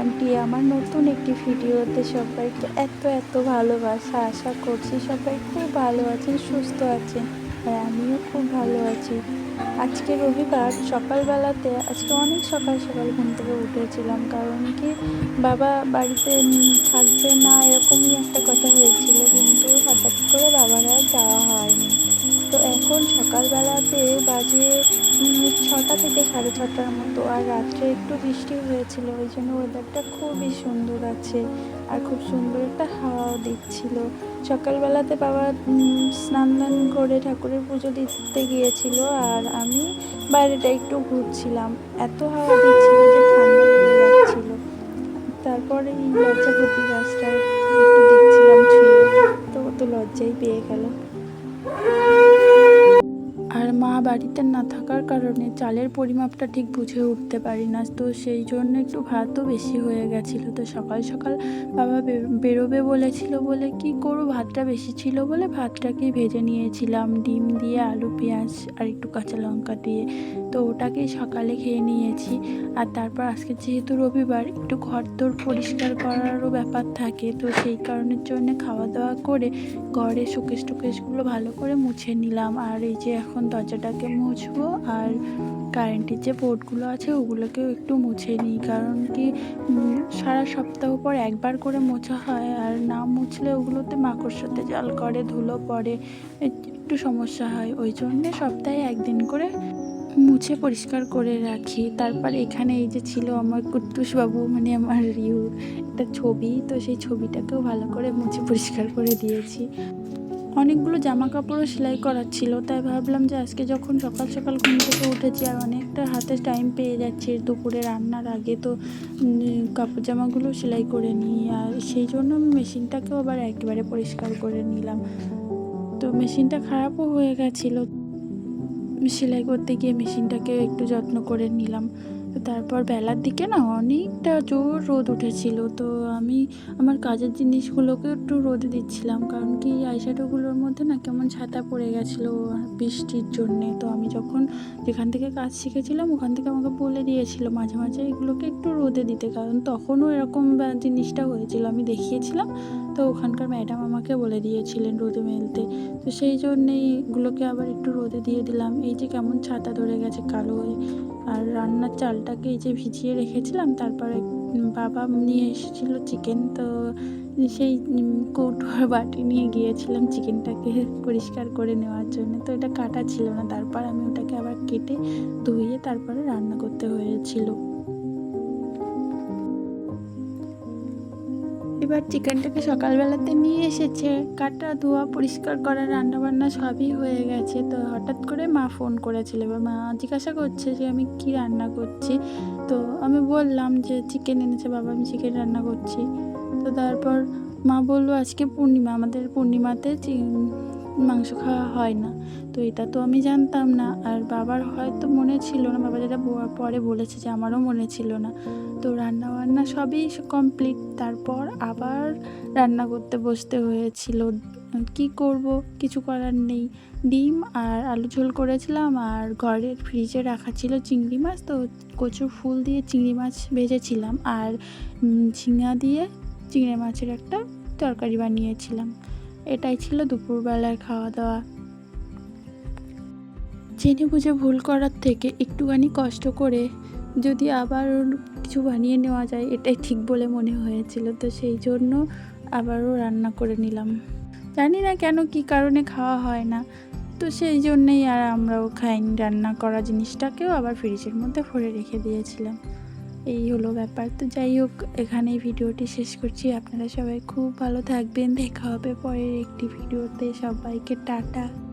Aunty, আমার নতুন একটি ভিডিওতে সবাইকে এত এত ভালোবাসা। আশা করছি সবাই খুব ভালো আছেন, সুস্থ আছেন, আর আমিও খুব ভালো আছি। আজকে রবিবার, সকালবেলাতে, আজকে অনেক সকাল সকাল ঘুম থেকে উঠেছিলাম, কারণ কি বাবা বাড়িতে থাকবে না, এরকমই একটা কথা হয়েছিল, কিন্তু হঠাৎ করে বাবার যাওয়া হয়নি। তো এখন সকালবেলাতে বাজে উম, ছটা থেকে সাড়ে ছটার মতো আর রাত্রে একটু বৃষ্টি হয়েছিল ওই জন্য ওয়েদারটা খুবই সুন্দর আছে আর খুব সুন্দর একটা হাওয়াও দিচ্ছিল। সকালবেলাতে বাবা স্নান দান করে ঠাকুরের পুজো দিতে গিয়েছিল আর আমি বাইরেটা একটু ঘুরছিলাম। এত হাওয়া দিচ্ছিল যে ঠান্ডা লেগে যাচ্ছিল। তারপরে এই লজ্জাপতি গাছটা একটু দেখছিলাম ছুঁয়ে তো তো লজ্জাই পেয়ে গেল। মা বাড়িতে না থাকার কারণে চালের পরিমাপটা ঠিক বুঝে উঠতে পারি না। তো সেই জন্য একটু ভাতও বেশি হয়ে গেছিল। তো সকাল সকাল বাবা বেরোবে বলেছিল বলে, কি করো ভাতটা বেশি ছিল বলে ভাতটাকেই ভেজে নিয়েছিলাম। ডিম দিয়ে আলু, পেঁয়াজ আর একটু কাঁচা লঙ্কা দিয়ে। তো ওটাকেই সকালে খেয়ে নিয়েছি। আর তারপর আজকে যেহেতু রবিবার, একটু ঘর তোর পরিষ্কার করারও ব্যাপার থাকে, তো সেই কারণের জন্য খাওয়া দাওয়া করে ঘরে শোকেশ টোকেশগুলো ভালো করে মুছে নিলাম। আর এই যে এখন দরজাটাকে মুছবো, আর কারেন্টের যে বোর্ডগুলো আছে, ওগুলোকেও একটু মুছে নিই। কারণ কি সারা সপ্তাহ পর একবার করে মোছা হয়, আর না মুছলে ওগুলোতে মাকড়সাতে জাল করে, ধুলো পড়ে একটু সমস্যা হয়। ওই জন্যে সপ্তাহে একদিন করে মুছে পরিষ্কার করে রাখি। তারপর এখানে এই যে ছিল আমার কুট্টুস বাবু মানে আমার রিউর একটা ছবি। তো সেই ছবিটাকেও ভালো করে মুছে পরিষ্কার করে দিয়েছি। অনেকগুলো জামা কাপড়ও সেলাই করার ছিল। তাই ভাবলাম যে আজকে যখন সকাল সকাল ঘুম থেকে উঠেছি আর অনেকটা হাতে টাইম পেয়ে যাচ্ছে দুপুরে রান্নার আগে, তো কাপড় জামাগুলো সেলাই করে নিই। আর সেই জন্য আমি মেশিনটাকেও আবার একেবারে পরিষ্কার করে নিলাম। তো মেশিনটা খারাপও হয়ে গেছিল। সেলাই করতে গিয়ে মেশিনটাকে একটু যত্ন করে নিলাম। তো তারপর বেলার দিকে না অনেকটা জোর রোদ উঠেছিল। তো আমি আমার কাজের জিনিসগুলোকে একটু রোদে দিচ্ছিলাম। কারণ কি আইশ্যাডোগুলোর মধ্যে না কেমন ছাতা পড়ে গেছিল বৃষ্টির জন্যে। তো আমি যখন যেখান থেকে কাজ শিখেছিলাম, ওখান থেকে আমাকে বলে দিয়েছিল মাঝে মাঝে এগুলোকে একটু রোদে দিতে। কারণ তখনও এরকম জিনিসটা হয়েছিল। আমি দেখিয়েছিলাম, তো ওখানকার ম্যাডাম আমাকে বলে দিয়েছিলেন রোদে মেলতে। তো সেই জন্যেই এগুলোকে আবার একটু রোদে দিয়ে দিলাম। এই যে কেমন ছাতা ধরে গেছে কালো হয়ে। আর রান্নার চালটাকে এই যে ভিজিয়ে রেখেছিলাম, তারপরে বাবা নিয়ে এসেছিল চিকেন তো সেই কৌটোর বাটি নিয়ে গিয়েছিলাম চিকেনটাকে পরিষ্কার করে নেওয়ার জন্য। তো এটা কাটা ছিল না, তারপর আমি ওটাকে আবার কেটে ধুয়ে তারপরে রান্না করতে হয়েছিল। এবার চিকেনটাকে সকালবেলাতে নিয়ে এসেছে। কাটা ধোয়া, পরিষ্কার করা রান্না বান্না সবই হয়ে গেছে। তো হঠাৎ করে মা ফোন করেছিল। এবার মা জিজ্ঞাসা করছে যে, আমি কি রান্না করছি? তো আমি বললাম যে, চিকেন এনেছে বাবা, আমি চিকেন রান্না করছি। তো তারপর মা বলল, আজকে পূর্ণিমা, আমাদের পূর্ণিমাতে মাংস খাওয়া হয় না। তো এটা তো আমি জানতাম না। আর বাবার হয়তো মনে ছিল না, বাবা যেটা পরে বলেছে যে আমারও মনে ছিল না। তো রান্না বান্না সবই কমপ্লিট তারপর আবার রান্না করতে বসতে হয়েছিল। কি করব? কিছু করার নেই। ডিম আর আলু ঝোল করেছিলাম। আর ঘরের ফ্রিজে রাখা ছিল চিংড়ি মাছ। তো কচুর ফুল দিয়ে চিংড়ি মাছ ভেজেছিলাম। আর ঝিঙা দিয়ে চিংড়ি মাছের একটা তরকারি বানিয়েছিলাম। এটাই ছিল দুপুরবেলার খাওয়া দাওয়া জেনে বুঝে ভুল করার থেকে একটুখানি কষ্ট করে যদি আবার কিছু বানিয়ে নেওয়া যায়, এটাই ঠিক বলে মনে হয়েছিল। তো সেই জন্য আবারও রান্না করে নিলাম। জানি না কেন কি কারণে খাওয়া হয় না। তো সেই জন্যেই আর আমরাও খাইনি। রান্না করা জিনিসটাকেও আবার ফ্রিজের মধ্যে ভরে রেখে দিয়েছিলাম। এই হলো ব্যাপার। তো যাই হোক, এখানেই ভিডিওটি শেষ করছি। আপনারা সবাই খুব ভালো থাকবেন। দেখা হবে পরের একটি ভিডিওতে। সবাইকে টাটা।